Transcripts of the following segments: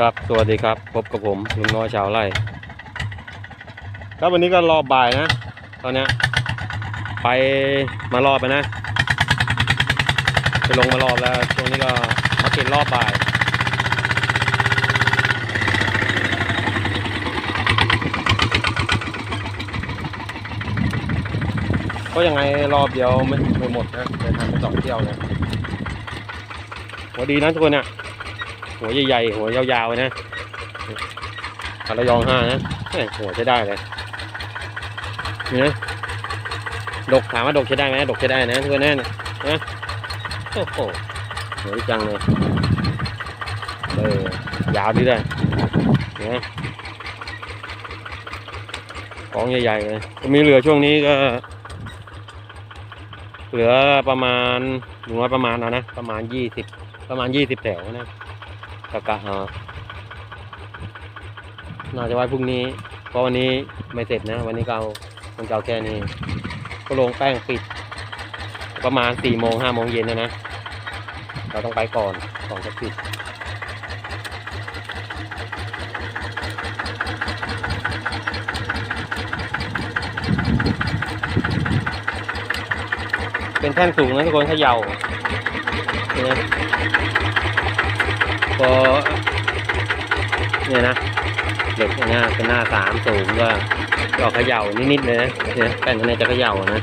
ครับ สวัสดีครับพบกับผมลุงน้อยชาวไร่ครับวันนี้ก็รอบบ่ายนะ ตอนเนี้ยไปมารอบไปนะไปลงมารอบแล้วช่วงนี้ก็มาติดรอบบ่ายก็ยังไงรอบเดียวไม่ไม่หมดนะเดินทางไปสองเที่ยวเนะหัวดีนะทุกคนเนี่ย หัวใหญ่ๆหัวยาวๆนะอาระยองห้านะหัวใช้ได้เลยนี่นะดกถามว่าดกใช้ได้ไหมดกใช้ได้นะทุกคนนะเนี่ยนะโอ้โหหัวดีจังเลยเออยาวดีเลยเนี่ยของใหญ่ๆเลยก็มีเหลือช่วงนี้ก็ เหลือประมาณหนึ่งร้อยประมาณเอานะประมาณยี่สิบประมาณยี่สิบแถวนะ กะกะเอาน่าจะไว้พรุ่งนี้ เพราะวันนี้ไม่เสร็จนะ วันนี้ก็เอามันจะเอาแค่นี้ ก็ลงแป้งปิด ประมาณสี่โมงห้าโมงเย็นนะนะ เราต้องไปก่อนก่อนจะปิดเป็นแท่นสูงนะทุกคนเขย่าเนี่ย พอเนี่ยนะเหล็กเนี่ยเป็นหน้าสามสูงก็ก็เขย่านิดๆเลยนะเนี่ยแป้นข้างในจะเขย่านะ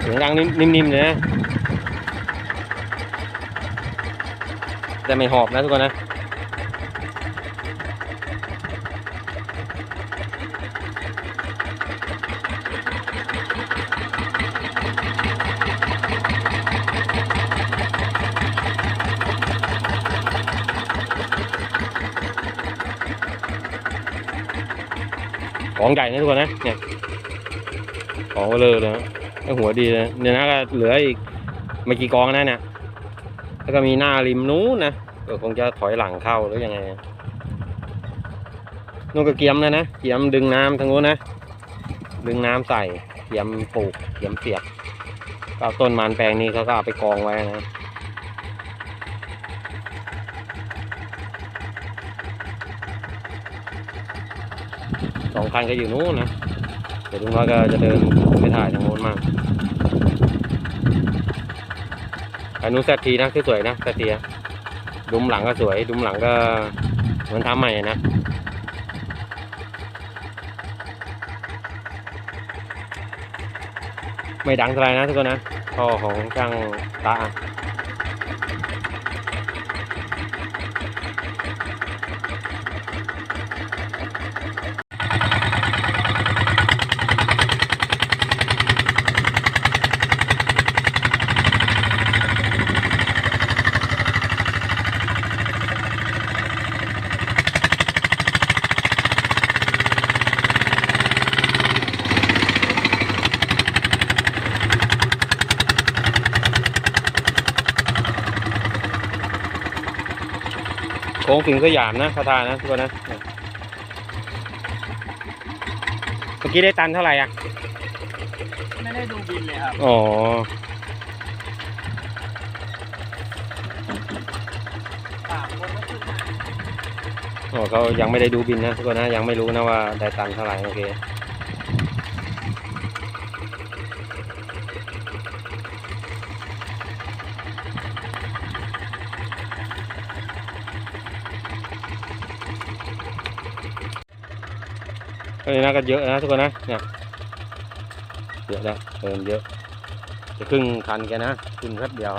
เสียงดังนิ่มๆเลยนะแต่ไม่หอบนะทุกคนนะ ของใหญ่นะทุกคนนะเนี่ยของเบลอเลยนะไอหัวดีเลยเนี่ยนะก็เหลืออีกไม่กี่กองนะเนี่ยแล้วก็มีหน้าริมนู้นนะก็คงจะถอยหลังเข้าหรือยังไงนู่นก็เกียมนะนะเกียมดึงน้ำทางนู้นนะดึงน้ำใส่เกียมปลูกเกียมเสียบก็ต้นมันแปลงนี้เขาก็เอาไปกองไว้นะ ส องคันก็อยู่นู้นนะ เดี๋ยวลุงน้อยก็จะเดินไปถ่ายทางโน้นมากอันนู้นแซทีนะที่สวยนะแซทีดุมหลังก็สวย ดุมหลังก็เหมือนทำใหม่นะไม่ดังเท่าไรนะทุกคนนะท่อของช่างตา ค้งถึงสยามนะคาทานะทุกคนนะเนี่ยเมื่อกี้ได้ตันเท่าไหร่อะ ไม่ได้ดูบินเลยครับ อ๋อสามคนก็ขึ้นมาอ๋อเขายังไม่ได้ดูบินนะทุกคนนะ ยังไม่รู้นะว่าได้ตังค์เท่าไหร่โอเค เอ้ยนะก็เยอะนะทุกคนนะเนี่ยเยอะแล้วเดินเยอะ จะครึ่งคันแกนะครึ่งแป๊บเดียว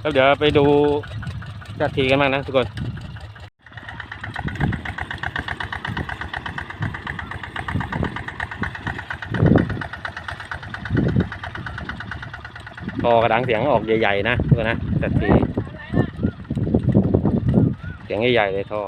แล้วเดี๋ยวไปดูจัดทีกันบ้างนะทุกคนก็กระดังเสียงออกใหญ่ๆนะทุกคนนะจัดทีเสียงใหญ่ๆเลยท่อ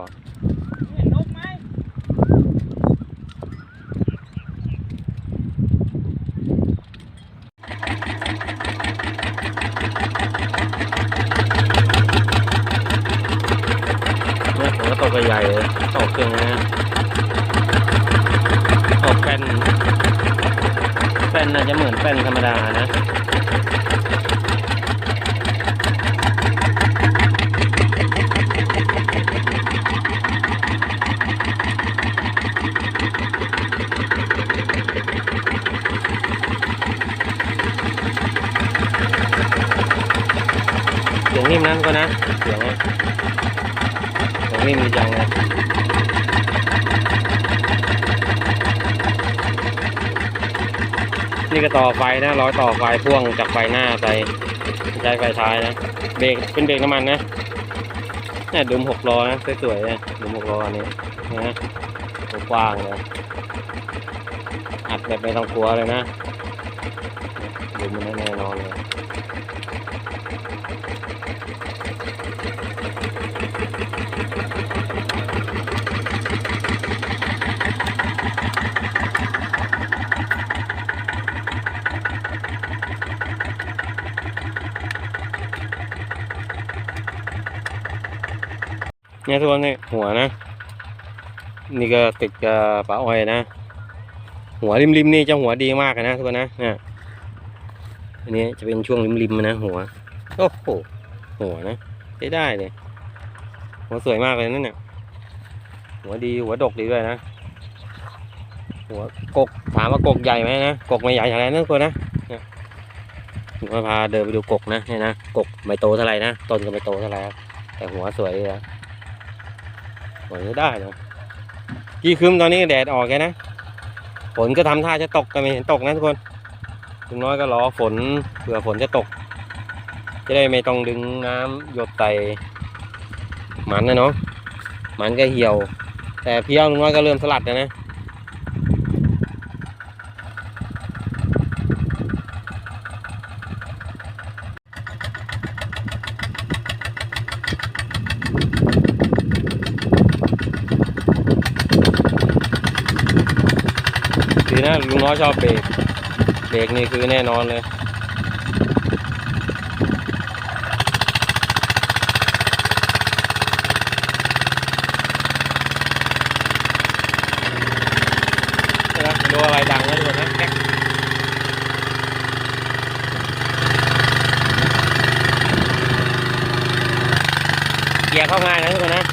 ป้นนะจะเหมือนแป้นธรรมดานะเสียงนิ่มนั้นก็นะเสียงนิ่มจังเลย นี่ก็ต่อไฟนะร้อยต่อไฟพ่วงจากไฟหน้าใสใช้ไฟท้ายนะเบรกเป็นเบรกน้ำมันนะเนี่ยดุมหกล้อนะสวยๆนะดุมหกล้ออันนี้นะกว้างเลยอัดแบบไม่ต้องกลัวเลยนะดุมมันแน่นอนเลย เนี่ยทุกคนนี่หัวนะ นี่ก็ติดกับปลาอ้อยนะ หัวริมๆนี่จะหัวดีมากนะทุกคนนะเนี่ยอันนี้จะเป็นช่วงริมๆนะหัวโอ้โหหัวนะใช้ได้เลยหัวสวยมากเลยนั่นเนี่ยหัวดีหัวดกดีด้วยนะหัวกกถามว่ากกใหญ่ไหมนะกกไม่ใหญ่อย่าไรนะทุกคนนะเนี่ยผมก็พาเดินไปดูกกนะเนี่ยนะกกไม่โตเท่าไหร่นะต้นก็ไม่โตเท่าไหร่แต่หัวสวยเลยนะ ฝนก็ได้เนาะกี่คืมตอนนี้แดดออกแค่นะฝนก็ทำท่าจะตกกันไม่เห็นตกนะทุกคนถึงน้อยก็รอฝนเผื่อฝนจะตก จะได้ไม่ต้องดึงน้ำหยดใส่หมันนะเนาะหมันก็เหี่ยว แต่เพี้ยวลุงน้อยก็เริ่มสลัดแล้วนะ นะลุงน้อยชอบเบรกเบรกนี่คือแน่นอนเลยนะดูอะไรดังนะทุกคนนะแก๊กเกียร์เข้าง่ายนะทุกคนนะ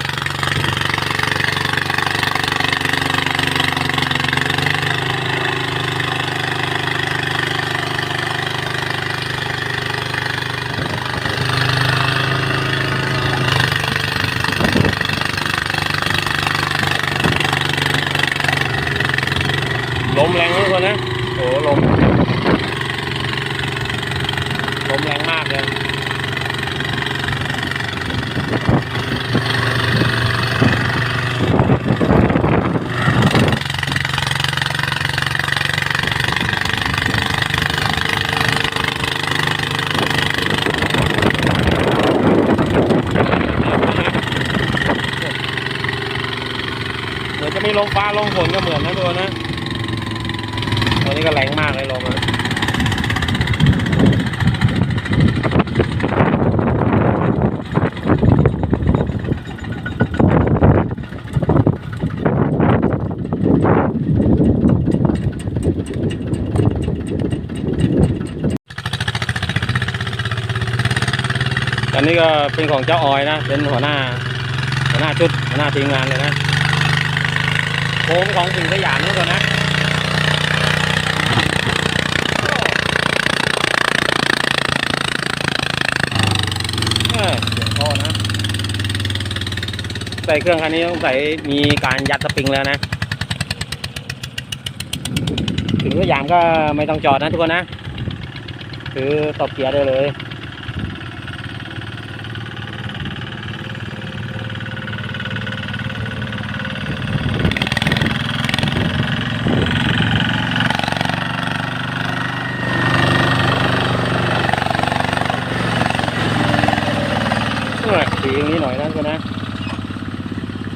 ลม แรงนะทุกคนนะโอ้ลมลมแรงมากเลยเหมือนจะมีลมฟ้าลมฝนก็เหมือนนะตัวนะ นนี้ก็แรงมากเลยลมอะตอนนี้ก็เป็นของเจ้าออยนะ เป็นหัวหน้า หัวหน้าชุด หัวหน้าทีมงานเลยนะโค้งของสิงสยามนี่ก่อนนะ เออเดี๋ยวพ่อนะ ใส่เครื่องคันนี้ต้องใส่มีการยัดสปริงแล้วนะ ถึงสยามก็ไม่ต้องจอดนะทุกคนนะ คือตบเกียร์ได้เลยเออสีตรงนี้หน่อยนะทุกคนนะ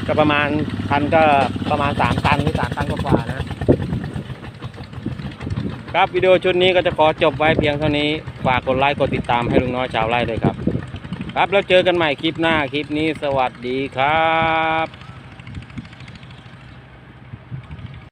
ก็ประมาณพันก็ประมาณสามตันหรือสามตันกว่านะ ครับวิดีโอชุดนี้ก็จะขอจบไว้เพียงเท่านี้ ฝากกดไลค์กดติดตามให้ลุงน้อยชาวไร่เลยครับ ครับแล้วเจอกันใหม่คลิปหน้าคลิปนี้สวัสดีครับ